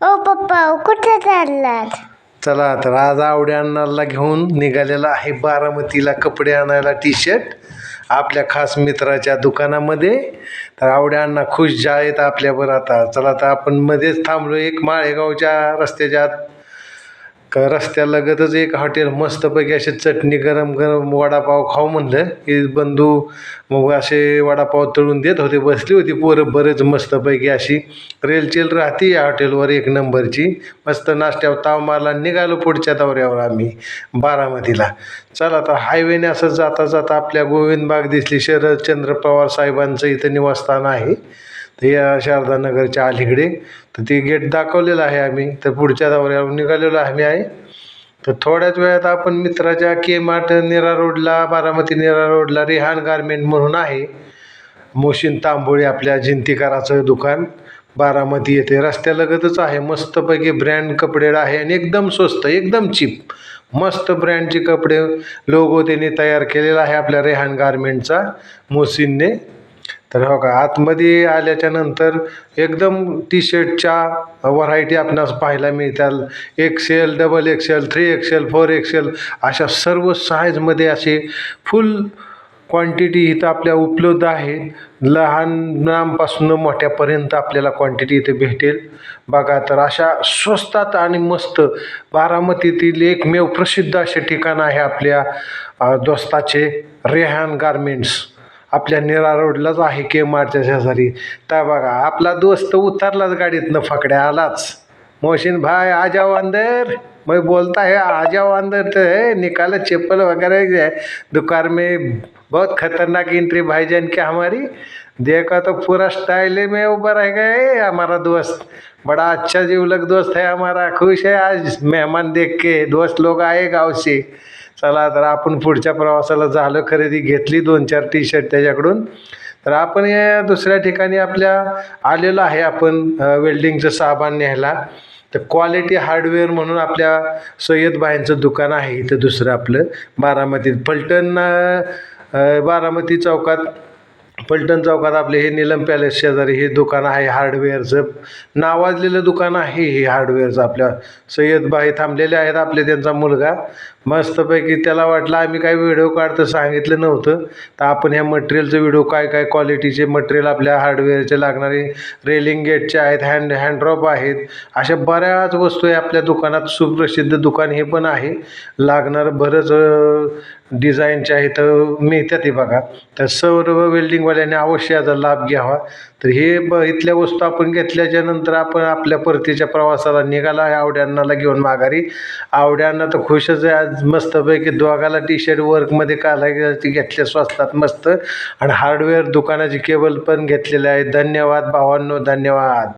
ओ पप्पा कुठे चाललात? चला तर आज आवडे अण्णाला घेऊन निघालेला आहे बारामतीला कपडे आणायला टी शर्ट आपल्या खास मित्राच्या दुकानामध्ये. तर आवडे अण्णा खुश जा आहेत आपल्यावर आता. चला तर आपण मध्येच थांबलो एक माळेगावच्या रस्त्याच्या आत. का रस्त्यालगतच एक हॉटेल मस्तपैकी अशी चटणी गरम गरम वडापाव खाऊ म्हणलं की बंधू मग असे वडापाव तळून देत होते बसली होती पोरं बरेच मस्तपैकी अशी. रेलचेल राहते या हॉटेलवर एक नंबरची. मस्त नाश्त्यावर ताव मारला निघालो पुढच्या दौऱ्यावर आम्ही बारामतीला. चला तर हायवेने असं जाता जाता आपल्या गोविंदबाग दिसली शरदचंद्र पवार साहेबांचं इथं निवासस्थान आहे. तर या शारदानगरच्या अलीकडे तर ते गेट दाखवलेलं आहे आम्ही. तर पुढच्या दौऱ्यावर निघालेलो आम्ही आहे. तर थोड्याच वेळात आपण मित्राच्या के मार्ट निरा रोडला बारामती निरा रोडला रिहान गारमेंट म्हणून आहे. मोशीन तांबोळी आपल्या जिंतीकाराचं दुकान. बारामती येथे रस्त्यालगतच आहे. मस्तपैकी ब्रँड कपडे आहे आणि एकदम स्वस्त एकदम चीप मस्त ब्रँडचे कपडे लोगो त्यांनी तयार केलेला आहे आपल्या रेहान गारमेंटचा मोसिनने तर हो का आतमध्ये आल्याच्यानंतर एकदम टी शर्टच्या व्हरायटी आपणास पाहायला मिळतात. XL double XL three XL four XL अशा सर्व साईजमध्ये असे फुल क्वांटिटी इथं आपल्या उपलब्ध आहे. लहानांपासून मोठ्यापर्यंत आपल्याला क्वांटिटी इथे भेटेल. बघा तर अशा स्वस्तात आणि मस्त बारामतीतील एकमेव प्रसिद्ध असे ठिकाण आहे आपल्या दोस्ताचे रेहान गारमेंट्स आपल्या निरा रोडलाच आहे के मारच्या शेजारी. तर बघा आपला दोस्त उतरलाच गाडीतनं फकड्या आलाच. मोहसिन भाई आजा जाओ अंदर मैं बोलता है आ जाओ अंदर तो है निकालो चप्पल वगैरह है दुकान में बहुत खतरनाक एंट्री भाईजान की हमारी. देखा तो पूरा स्टाइल में ऊपर रह गए हमारा दोस्त. बड़ा अच्छा जीवलक दोस्त है हमारा खुश है आज मेहमान देख के दोस्त लोग आए गाँव से. चला तर आपण पुढच्या प्रवासाला झालं खरेदी घेतली दोन चार टी शर्ट त्याच्याकडून. तर आपण या दुसऱ्या ठिकाणी आपल्या आलेलो आहे आपण वेल्डिंगचं सामान न्यायला. तर क्वालिटी हार्डवेअर म्हणून आपल्या सय्यद बायांचं दुकान आहे इथं दुसरं आपलं बारामतीत फलटण बारामती चौकात पलटण चौकात आपले हे निलम पॅलेस शेजारी हे दुकान आहे हार्डवेअरचं नावाजलेलं दुकान आहे हे हार्डवेअरचं आपल्या सय्यद बाई थांबलेले आहेत आपले त्यांचा मुलगा. मस्तपैकी त्याला वाटलं आम्ही काय व्हिडिओ काढतं सांगितलं नव्हतं. तर आपण ह्या मटेरियलचं व्हिडिओ काय काय क्वालिटीचे मटेरियल आपल्या हार्डवेअरचे लागणारे रेलिंग गेटचे आहेत हँड हँडड्रॉप आहेत अशा बऱ्याच वस्तू आहे आपल्या दुकानात. सुप्रसिद्ध दुकान हे पण आहे. लागणारं बरंच डिझाईनच्या इथं मिळतात हे बघा. तर सर्व वेल्डिंगवाल्याने अवश्य याचा लाभ घ्यावा. तर हे ब इथल्या वस्तू आपण घेतल्याच्या नंतर आपण आपल्या परतीच्या प्रवासाला निघाला. आहे आवड्यांनाला घेऊन माघारी. आवड्यांना तर खुशच आहे आज. मस्तपैकी दोघाला टी शर्ट वर्कमध्ये कालायची घेतल्या स्वस्तात मस्त. आणि हार्डवेअर दुकानाची केबल पण घेतलेले आहे. धन्यवाद भावांनो धन्यवाद.